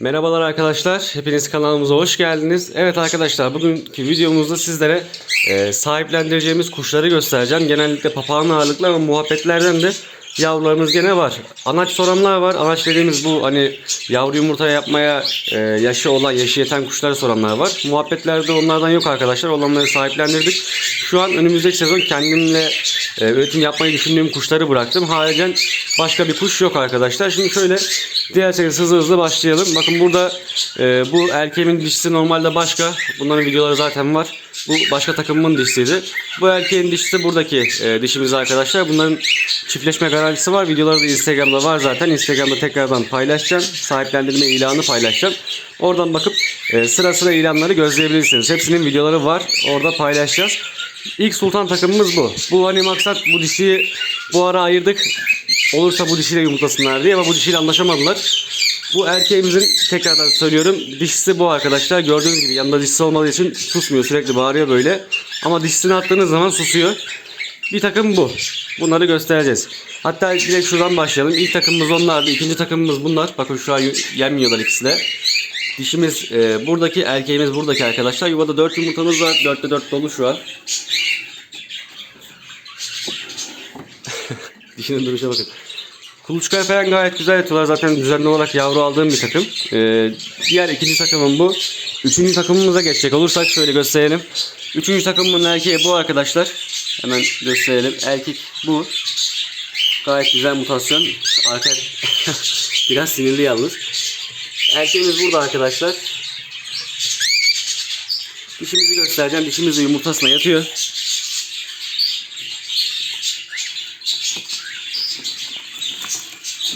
Merhabalar arkadaşlar. Hepiniz kanalımıza hoş geldiniz. Evet arkadaşlar bugünkü videomuzda sizlere e, sahiplendireceğimiz kuşları göstereceğim. Genellikle papağan ağırlıklı ama muhabbetlerden de yavrularımız gene var. Anaç soranlar var. Anaç dediğimiz bu hani yavru yumurta yapmaya e, yaşı olan, yaşı yeten kuşları soranlar var. Muhabbetlerde onlardan yok arkadaşlar. Olanları sahiplendirdik. Şu an önümüzdeki sezon kendimle e, üretim yapmayı düşündüğüm kuşları bıraktım. Haricen başka bir kuş yok arkadaşlar. Şimdi şöyle diğer hızlı hızlı başlayalım. Bakın burada e, bu erkeğimin dişisi normalde başka. Bunların videoları zaten var. Bu başka takımımın dişisiydi. Bu erkeğin dişisi buradaki e, dişimiz arkadaşlar. Bunların çiftleşme garantisi var. Videoları da Instagram'da var zaten. Instagram'da tekrardan paylaşacağım. Sahiplendirme ilanı paylaşacağım. Oradan bakıp e, sıra sıra ilanları gözleyebilirsiniz. Hepsinin videoları var. Orada paylaşacağız. İlk sultan takımımız bu. Bu hani maksat bu dişiyi bu ara ayırdık. Olursa bu dişiyle yumurtlasınlar diye ama bu dişiyle anlaşamadılar. Bu erkeğimizin tekrardan söylüyorum dişisi bu arkadaşlar. Gördüğünüz gibi yanında dişisi olmadığı için susmuyor. Sürekli bağırıyor böyle. Ama dişisini attığınız zaman susuyor. Bir takım bu. Bunları göstereceğiz. Hatta direkt şuradan başlayalım. İlk takımımız onlardı. İkinci takımımız bunlar. Bakın şu an yenmiyorlar ikisi de. Dişimiz e, buradaki, erkeğimiz buradaki arkadaşlar. Yuvada 4 yumurtamız var. 4'te 4 dolu şu an. Dişinin duruşa bakın. Kuluçkaya falan gayet güzel yatıyorlar. Zaten düzenli olarak yavru aldığım bir takım. Ee, diğer ikinci takımım bu. Üçüncü takımımıza geçecek olursak şöyle gösterelim. Üçüncü takımımın erkeği bu arkadaşlar. Hemen gösterelim. Erkek bu. Gayet güzel mutasyon. Arka biraz sinirli yalnız. Erkeğimiz burada arkadaşlar. Dişimizi göstereceğim. Dişimiz yumurtasına yatıyor.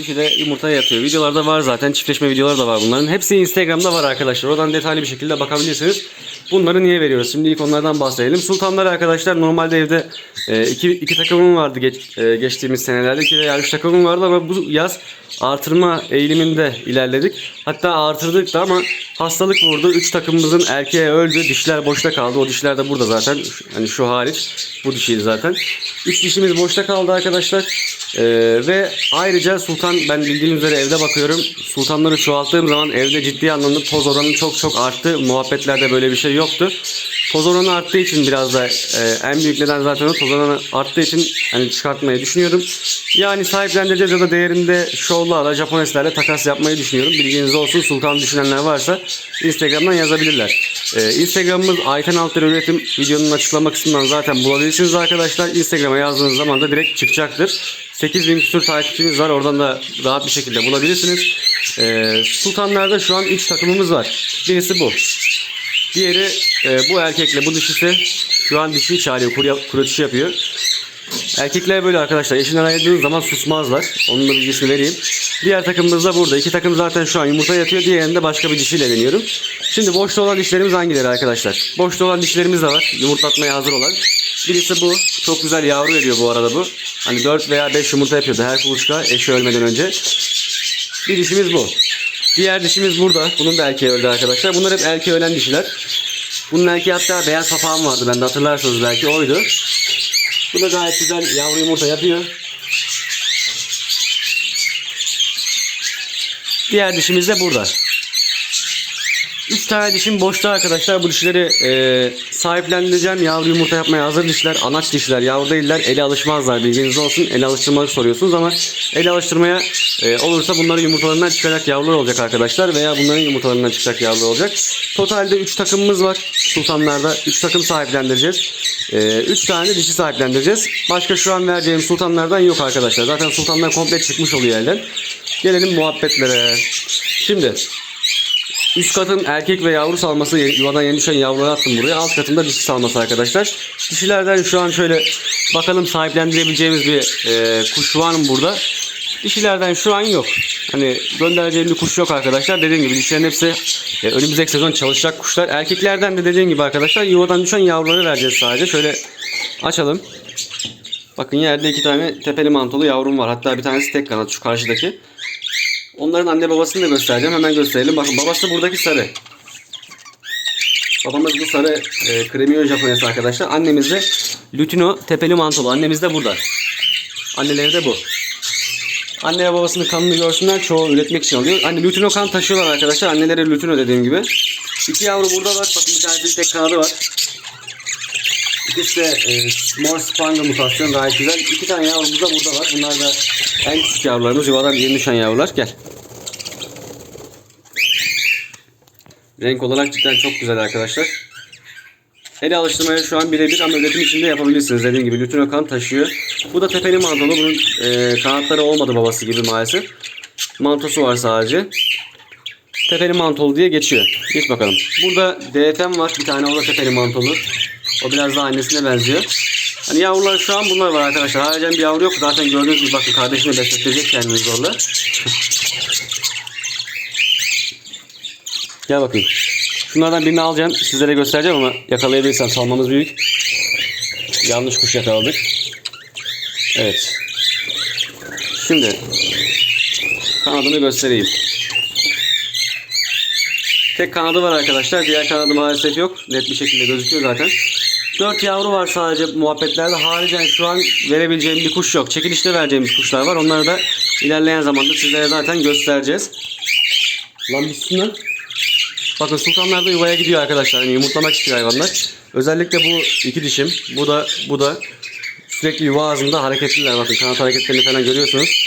Dişi de yumurtaya yatıyor. Videolarda var zaten. Çiftleşme videoları da var bunların. Hepsi Instagram'da var arkadaşlar. Oradan detaylı bir şekilde bakabilirsiniz. Bunları niye veriyoruz? Şimdi ilk onlardan bahsedelim. Sultanlar arkadaşlar normalde evde e, iki, iki takımım vardı geç, e, geçtiğimiz senelerde. İki veya üç takımım vardı ama bu yaz artırma eğiliminde ilerledik. Hatta artırdık da ama hastalık vurdu. Üç takımımızın erkeği öldü. Dişler boşta kaldı. O dişler de burada zaten. Hani şu hariç. Bu dişiydi zaten. Üç dişimiz boşta kaldı arkadaşlar. Ee, ve ayrıca sultan ben bildiğiniz üzere evde bakıyorum. Sultanları çoğalttığım zaman evde ciddi anlamda toz oranı çok çok arttı. Muhabbetlerde böyle bir şey yoktu. Toz oranı arttığı için biraz da e, en büyük neden zaten o toz oranı arttığı için hani çıkartmayı düşünüyorum. Yani sahiplendireceğiz ya da değerinde şovlarla Japoneslerle takas yapmayı düşünüyorum. Bilginiz olsun sultan düşünenler varsa Instagram'dan yazabilirler. Ee, Instagram'ımız Ayten Altır Üretim videonun açıklama kısmından zaten bulabilirsiniz arkadaşlar. Instagram'a yazdığınız zaman da direkt çıkacaktır. 8000 küsur takipçimiz var. Oradan da rahat bir şekilde bulabilirsiniz. Ee, Sultanlar'da şu an 3 takımımız var. Birisi bu. Diğeri e, bu erkekle bu dişisi şu an dişi çağırıyor. Kuru, kuru dişi yapıyor. Erkekler böyle arkadaşlar. Eşinden ayrıldığınız zaman susmazlar. Onun da bilgisini vereyim. Diğer takımımız da burada. İki takım zaten şu an yumurta yatıyor. Diğerinde başka bir dişiyle deniyorum. Şimdi boşta olan dişlerimiz hangileri arkadaşlar? Boşta olan dişlerimiz de var. Yumurtlatmaya hazır olan. Birisi bu. Çok güzel yavru veriyor bu arada bu. Hani 4 veya 5 yumurta yapıyordu her kuluçka eşi ölmeden önce. Bir dişimiz bu. Diğer dişimiz burada. Bunun da erkeği öldü arkadaşlar. Bunlar hep erkeği ölen dişiler. Bunun erkeği hatta beyaz papağan vardı. Ben de hatırlarsanız belki oydu. Bu da gayet güzel yavru yumurta yapıyor. Diğer dişimiz de burada. 3 tane dişim boşta arkadaşlar. Bu dişleri e, sahiplendireceğim. Yavru yumurta yapmaya hazır dişler. Anaç dişler. Yavru değiller. Ele alışmazlar. Bilginiz olsun. Ele alıştırmak soruyorsunuz ama ele alıştırmaya e, olursa bunların yumurtalarından çıkacak yavrular olacak arkadaşlar. Veya bunların yumurtalarından çıkacak yavrular olacak. Totalde 3 takımımız var. Sultanlarda 3 takım sahiplendireceğiz. 3 tane de dişi sahiplendireceğiz. Başka şu an vereceğim sultanlardan yok arkadaşlar. Zaten sultanlar komple çıkmış oluyor elden. Gelelim muhabbetlere. Şimdi Üst katın erkek ve yavru salması yuvadan yeni düşen yavruları attım buraya. Alt katında dişi salması arkadaşlar. Dişilerden şu an şöyle bakalım sahiplendirebileceğimiz bir e, kuş var mı burada? Dişilerden şu an yok. Hani göndereceğim bir kuş yok arkadaşlar. Dediğim gibi dişlerin hepsi e, önümüzdeki sezon çalışacak kuşlar. Erkeklerden de dediğim gibi arkadaşlar yuvadan düşen yavruları vereceğiz sadece. Şöyle açalım. Bakın yerde iki tane tepeli mantolu yavrum var. Hatta bir tanesi tek kanat şu karşıdaki. Onların anne babasını da göstereceğim. Hemen gösterelim. Bakın babası buradaki sarı. Babamız bu sarı e, kremiyo Japonesi arkadaşlar. Annemiz de Lutino tepeli mantolu. Annemiz de burada. Anneleri de bu. Anne ve babasının kanını görsünler. Çoğu üretmek için alıyor. Hani lutino kan taşıyorlar arkadaşlar. Anneleri lutino dediğim gibi. İki yavru burada var. Bakın bir tanesinin tek kanadı var. İkisi de e, mor spanga mutasyon gayet güzel. İki tane yavrumuz da burada var. Bunlar da en küçük yavrularımız. Yuvadan yeni düşen yavrular. Gel. Renk olarak cidden çok güzel arkadaşlar. Ele alıştırmaya şu an birebir ama üretim içinde yapabilirsiniz. Dediğim gibi lütino kan taşıyor. Bu da tepeli mantolu. Bunun e, kanatları olmadı babası gibi maalesef. Mantosu var sadece. Tepeli mantolu diye geçiyor. Geç bakalım. Burada DFM var. Bir tane o da tepeli mantolu. O biraz daha annesine benziyor. Hani yavrular şu an bunlar var arkadaşlar. Haricen bir yavru yok. Zaten gördüğünüz gibi bakın kardeşini besletecek kendini zorla. Gel bakayım. Şunlardan birini alacağım. Sizlere göstereceğim ama yakalayabilirsem salmamız büyük. Yanlış kuş yakaladık. Evet. Şimdi kanadını göstereyim. Tek kanadı var arkadaşlar. Diğer kanadı maalesef yok. Net bir şekilde gözüküyor zaten. 4 yavru var sadece muhabbetlerde. Haricen şu an verebileceğim bir kuş yok. Çekilişte vereceğimiz kuşlar var. Onları da ilerleyen zamanda sizlere zaten göstereceğiz. Lan bitsin. Bakın sultanlar da yuvaya gidiyor arkadaşlar. Yani yumurtlamak istiyor hayvanlar. Özellikle bu iki dişim. Bu da bu da sürekli yuva ağzında hareketliler. Bakın kanat hareketlerini falan görüyorsunuz.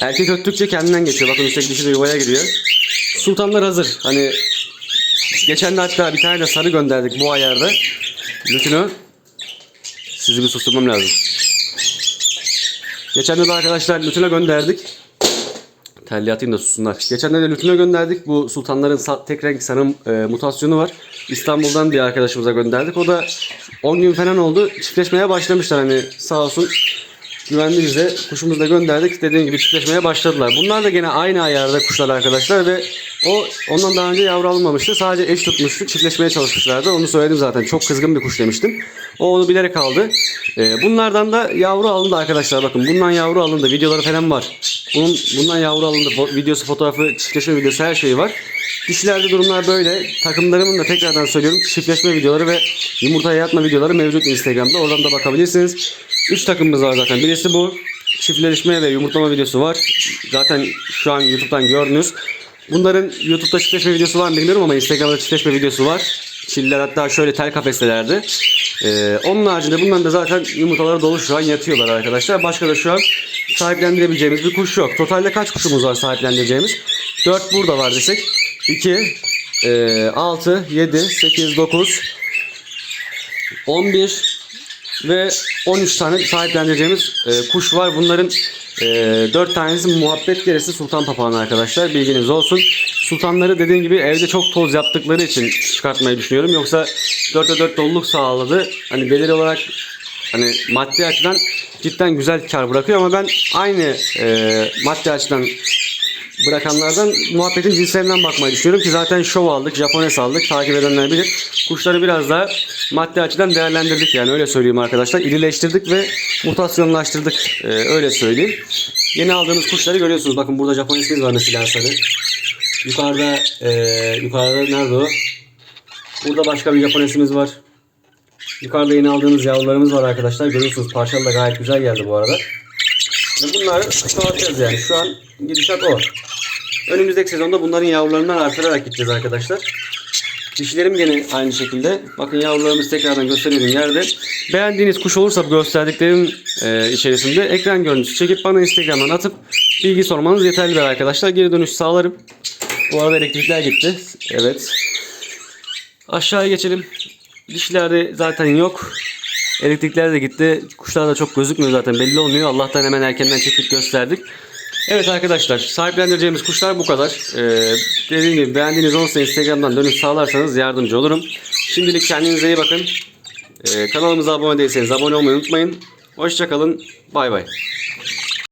Erkek öttükçe kendinden geçiyor. Bakın üstteki dişi de yuvaya giriyor. Sultanlar hazır. Hani geçen de hatta bir tane de sarı gönderdik bu ayarda. Lütino. Sizi bir susturmam lazım. Geçen de, arkadaşlar Lütino gönderdik. Telli atayım da sussunlar. Geçen de Lütino gönderdik. Bu sultanların tek renk sarı e, mutasyonu var. İstanbul'dan bir arkadaşımıza gönderdik. O da 10 gün falan oldu. Çiftleşmeye başlamışlar hani sağ olsun. Güvenli bize kuşumuzu da gönderdik. Dediğim gibi çiftleşmeye başladılar. Bunlar da gene aynı ayarda kuşlar arkadaşlar ve o ondan daha önce yavru alınmamıştı. Sadece eş tutmuştu. Çiftleşmeye çalışmışlardı. Onu söyledim zaten. Çok kızgın bir kuş demiştim. O onu bilerek aldı. Ee, bunlardan da yavru alındı arkadaşlar. Bakın bundan yavru alındı. Videoları falan var. Bunun, bundan yavru alındı. Fo- videosu, fotoğrafı, çiftleşme videosu her şeyi var. Dişilerde durumlar böyle. Takımlarımın da tekrardan söylüyorum. Çiftleşme videoları ve yumurtaya yatma videoları mevcut Instagram'da. Oradan da bakabilirsiniz. 3 takımımız var zaten. Birisi bu. Çiftleşme ve yumurtlama videosu var. Zaten şu an YouTube'dan gördünüz. Bunların YouTube'da çiftleşme videosu var mı bilmiyorum ama Instagram'da çiftleşme videosu var. Çiller hatta şöyle tel kafestelerdi. Ee, onun haricinde bunların da zaten yumurtaları dolu şu an yatıyorlar arkadaşlar. Başka da şu an sahiplendirebileceğimiz bir kuş yok. Totalde kaç kuşumuz var sahiplendireceğimiz? 4 burada var desek. 2, 6, 7, 8, 9, 11 ve 13 tane sahiplendireceğimiz e, kuş var. Bunların e, 4 tanesi muhabbet gerisi sultan papağanı arkadaşlar. Bilginiz olsun. Sultanları dediğim gibi evde çok toz yaptıkları için çıkartmayı düşünüyorum. Yoksa 4'te 4 doluluk sağladı. Hani belirli olarak hani maddi açıdan cidden güzel kar bırakıyor ama ben aynı e, maddi açıdan bırakanlardan muhabbetin cinslerinden bakmayı düşünüyorum ki zaten şov aldık, Japones aldık. Takip edenler bilir. Kuşları biraz daha maddi açıdan değerlendirdik yani öyle söyleyeyim arkadaşlar. İrileştirdik ve mutasyonlaştırdık. Ee, öyle söyleyeyim. Yeni aldığımız kuşları görüyorsunuz. Bakın burada Japonesimiz var mesela sarı. Yukarıda ee, yukarıda nerede o? Burada başka bir Japonesimiz var. Yukarıda yeni aldığımız yavrularımız var arkadaşlar. Görüyorsunuz parçalı da gayet güzel geldi bu arada. Bunları çoğaltacağız yani. Şu an gidişat o. Önümüzdeki sezonda bunların yavrularından artırarak gideceğiz arkadaşlar. Dişilerim gene aynı şekilde. Bakın yavrularımız tekrardan gösteriyorum yerde. Beğendiğiniz kuş olursa gösterdiklerim e, içerisinde ekran görüntüsü çekip bana Instagram'dan atıp bilgi sormanız yeterlidir arkadaşlar. Geri dönüş sağlarım. Bu arada elektrikler gitti. Evet. Aşağıya geçelim. Dişlerde zaten yok. Elektrikler de gitti. Kuşlar da çok gözükmüyor zaten belli olmuyor. Allah'tan hemen erkenden çekip gösterdik. Evet arkadaşlar sahiplendireceğimiz kuşlar bu kadar. Ee, dediğim gibi beğendiğiniz olursa Instagram'dan dönüş sağlarsanız yardımcı olurum. Şimdilik kendinize iyi bakın. Ee, kanalımıza abone değilseniz abone olmayı unutmayın. Hoşçakalın. Bay bay.